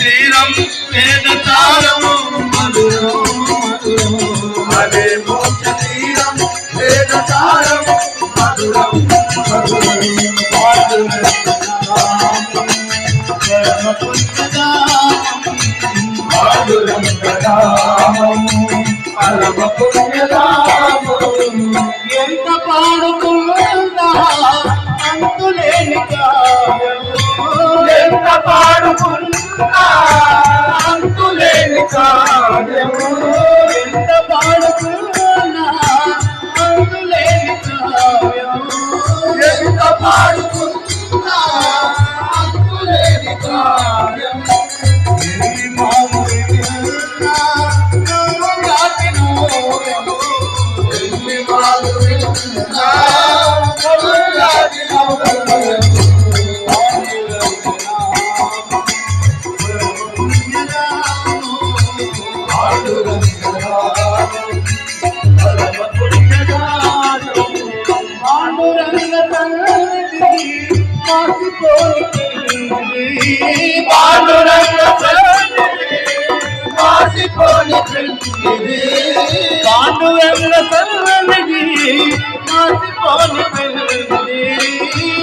శ్రీరం వేద తారము హరే మోక్ష శ్రీరం మధురం మధురం. పరమ పుణ్యదా పాండురంగ సన్నగి మాసిపోని పెళ్ళి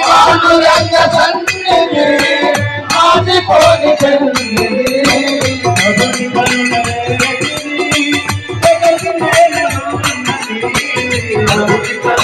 పాండురంగ సన్నగి మాసిపోని పెళ్ళి మధుని పరుణరే మధుని పరుణరే మధుని పరుణరే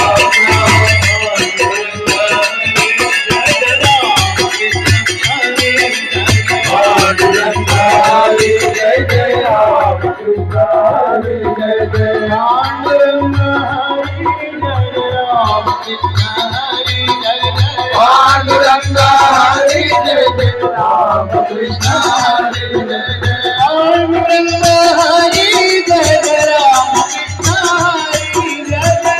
పాండురంగా హరి జయ కృష్ణ హరి పాండురంగా హరి జయ రామ కృష్ణ హరి జయ